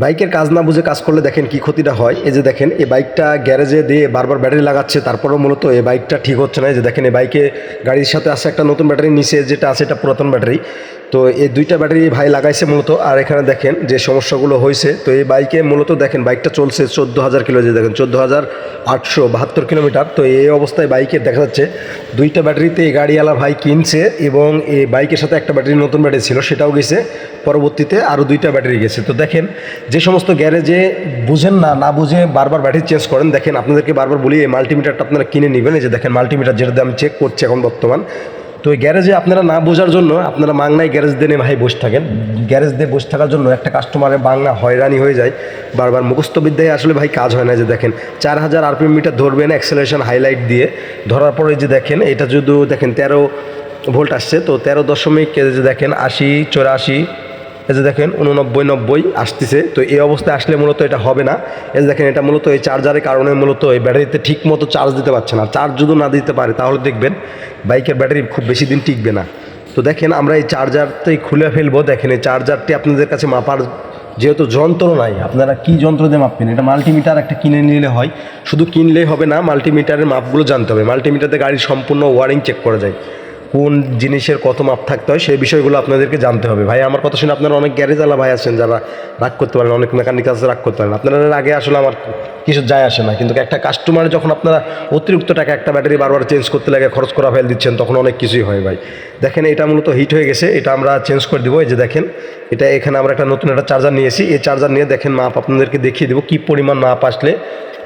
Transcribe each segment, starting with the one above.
বাইকের কাজ না বুঝে কাজ করলে দেখেন কি ক্ষতিটা হয়? এই যে দেখেন, এই বাইকটা গ্যারেজে দিয়ে বারবার ব্যাটারি লাগাচ্ছে, তারপরেও মূলত এই বাইকটা ঠিক হচ্ছে না। এই যে দেখেন, এই বাইকে গাড়ির সাথে আসে একটা নতুন ব্যাটারি, নিচে যেটা আছে এটা পুরাতন ব্যাটারি। তো এই দুইটা ব্যাটারি ভাই লাগাইছে মূলত। আর এখানে দেখেন যে সমস্যাগুলো হয়েছে, তো এই বাইকে মূলত দেখেন বাইকটা চলছে চোদ্দ হাজার কিলো যে দেখেন চোদ্দ হাজার আটশো বাহাত্তর কিলোমিটার। তো এই অবস্থায় বাইকে দেখা যাচ্ছে, দুইটা ব্যাটারিতে এই গাড়িওয়ালা ভাই কিনছে এবং এই বাইকের সাথে একটা ব্যাটারি নতুন ব্যাটারি ছিল, সেটাও গেছে। পরবর্তীতে আরও দুইটা ব্যাটারি গেছে। তো দেখেন যে সমস্ত গ্যারেজে বুঝেন না না বুঝে বারবার ব্যাটারি চেঞ্জ করেন, দেখেন আপনাদেরকে বারবার বলি, এই মাল্টিমিটারটা আপনারা কিনে নেবেন, এই যে দেখেন মাল্টিমিটার যেটাতে আমি চেক করছি এখন বর্তমান। তো এই গ্যারেজে আপনারা না বোঝার জন্য আপনারা মাংনায় গ্যারেজ দিয়ে ভাই বসে থাকেন। গ্যারেজ দিয়ে বসে থাকার জন্য একটা কাস্টমারের বাংলা হয়রানি হয়ে যায়, বারবার মুখস্থ বিদ্যায় আসলে ভাই কাজ হয় না যে দেখেন। চার হাজার আরপিএম মিটার ধরবেন অ্যাক্সেলারেশন হাইলাইট দিয়ে, ধরার পরে যে দেখেন, এটা যদি দেখেন তেরো ভোল্ট আসছে, তো তেরো দশমিক দেখেন আশি, চৌরাশি এই যে দেখেন উননব্বই নব্বই আসতেছে, তো এই অবস্থায় আসলে মূলত এটা হবে না। এই যে দেখেন, এটা মূলত এই চার্জারের কারণে মূলত এই ব্যাটারিতে ঠিক মতো চার্জ দিতে পারছে না। চার্জ যদি না দিতে পারে, তাহলে দেখবেন বাইকের ব্যাটারি খুব বেশি দিন টিকবে না। তো দেখেন, আমরা এই চার্জারটাই খুলে ফেলব। দেখেন, এই চার্জারটি আপনাদের কাছে মাপার যেহেতু যন্ত্র নাই, আপনারা কি যন্ত্র দিয়ে মাপবেন? এটা মাল্টিমিটার একটা কিনে নিলে হয়। শুধু কিনলেই হবে না, মাল্টিমিটারের মাপগুলো জানতে হবে। মাল্টিমিটারে গাড়ির সম্পূর্ণ ওয়ারিং চেক করা যায়। কোন জিনিসের কত মাপ থাকতে হয় সেই বিষয়গুলো আপনাদেরকে জানতে হবে। ভাই, আমার কথা শুনে আপনারা অনেক গ্যারেজওয়ালা ভাই আছেন যারা রাগ করতে পারেন, অনেক মেকানিক আছে রাগ করতে পারেন। আপনারা আগে আসলে আমার কিছু যায় আসে না, কিন্তু একটা কাস্টমার যখন আপনারা অতিরিক্ত টাকা একটা ব্যাটারি বারবার চেঞ্জ করতে লাগে, খরচ করা ফেল দিচ্ছেন, তখন অনেক কিছুই হয় ভাই। দেখেন, এটা মূলত হিট হয়ে গেছে, এটা আমরা চেঞ্জ করে দেবো। এই যে দেখেন, এটা এখানে আমরা একটা নতুন একটা চার্জার নিয়েছি। এই চার্জার নিয়ে দেখেন মাপ আপনাদেরকে দেখিয়ে দেবো কী পরিমাণ মাপ আসলে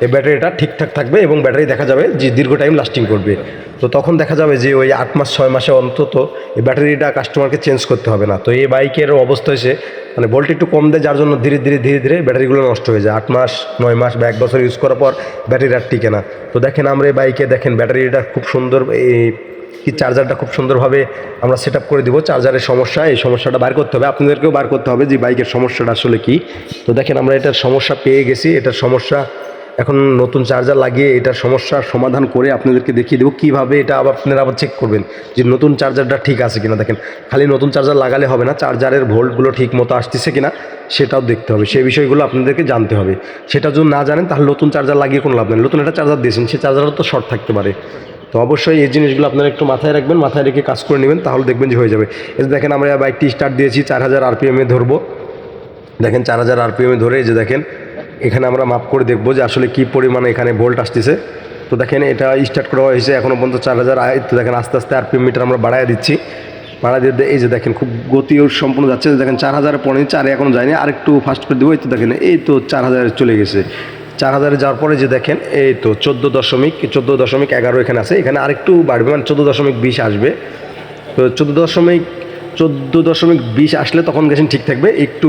এই ব্যাটারিটা ঠিকঠাক থাকবে এবং ব্যাটারি দেখা যাবে যে দীর্ঘ টাইম লাস্টিং করবে। তো তখন দেখা যাবে যে ওই আট মাস, ছয় মাসে অন্তত এই ব্যাটারিটা কাস্টমারকে চেঞ্জ করতে হবে না। তো এই বাইকের অবস্থা হয়েছে মানে ভোল্ট একটু কম দেয়, যার জন্য ধীরে ধীরে ধীরে ধীরে ব্যাটারিগুলো নষ্ট হয়ে যায়। আট মাস, নয় মাস বা এক বছর ইউজ করার পর ব্যাটারি আর টিকে না। তো দেখেন আমরা এই বাইকে দেখেন ব্যাটারিটা খুব সুন্দর, এই কি চার্জারটা খুব সুন্দরভাবে আমরা সেট করে দিব। চার্জারের সমস্যা, এই সমস্যাটা বার করতে হবে। আপনাদেরকেও বার করতে হবে যে বাইকের সমস্যাটা আসলে কি। তো দেখেন আমরা এটার সমস্যা পেয়ে গেছি। এটার সমস্যা এখন নতুন চার্জার লাগিয়ে এটার সমস্যার সমাধান করে আপনাদেরকে দেখিয়ে দেবো। কীভাবে এটা আবার আপনারা আবার চেক করবেন যে নতুন চার্জারটা ঠিক আছে কিনা। দেখেন, খালি নতুন চার্জার লাগালে হবে না, চার্জারের ভোল্টগুলো ঠিক মতো আসতেছে কিনা সেটাও দেখতে হবে। সেই বিষয়গুলো আপনাদেরকে জানতে হবে। সেটা যদি না জানেন, তাহলে নতুন চার্জার লাগিয়ে কোনো লাভ নেই। নতুন একটা চার্জার দিয়েছেন, সেই চার্জারও তো শর্ট থাকতে পারে। তো অবশ্যই এই জিনিসগুলো আপনারা একটু মাথায় রাখবেন, মাথায় রেখে কাজ করে নেবেন, তাহলে দেখবেন যে হয়ে যাবে। এই দেখেন, আমরা বাইকটি স্টার্ট দিয়েছি, চার হাজার আরপিএমে ধরবো। দেখেন, চার হাজার আরপিএমে ধরে এই যে দেখেন এখানে আমরা মাপ করে দেখব যে আসলে কি পরিমাণে এখানে ভোল্ট আসতেছে। তো দেখেন, এটা স্টার্ট করা হয়েছে এখনও পর্যন্ত চার হাজার তো দেখেন আস্তে আস্তে আরপিএম মিটার আমরা বাড়ায় দিচ্ছি। বাড়ায় দিয়ে এই যে দেখেন, খুব গতি ওর সম্পূর্ণ যাচ্ছে। দেখেন, চার হাজার পরে চারে এখনও যায়নি। আরেকটু ফাস্ট করে দেবো। এই তো দেখেন, এই তো চার হাজারে চলে গেছে। চার হাজারে যাওয়ার পরে যে দেখেন, এই তো চোদ্দ দশমিক চোদ্দ দশমিক এগারো এখানে আছে। এখানে আরেকটু বাড়বে মানে চোদ্দ দশমিক বিশ আসবে। তো চোদ্দ দশমিক চোদ্দ দশমিক বিশ আসলে তখন গেছেন ঠিক থাকবে। একটু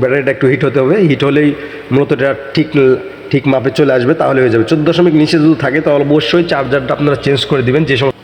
ব্যাটারিটা একটু হিট হতে হবে। হিট হলেই মূলত এটা ঠিক ঠিক মাপে চলে আসবে, তাহলে হয়ে যাবে। চোদ্দ দশমিক নিচে যদি থাকে, তাহলে অবশ্যই চার্জারটা আপনারা চেঞ্জ করে দেবেন। যে সময়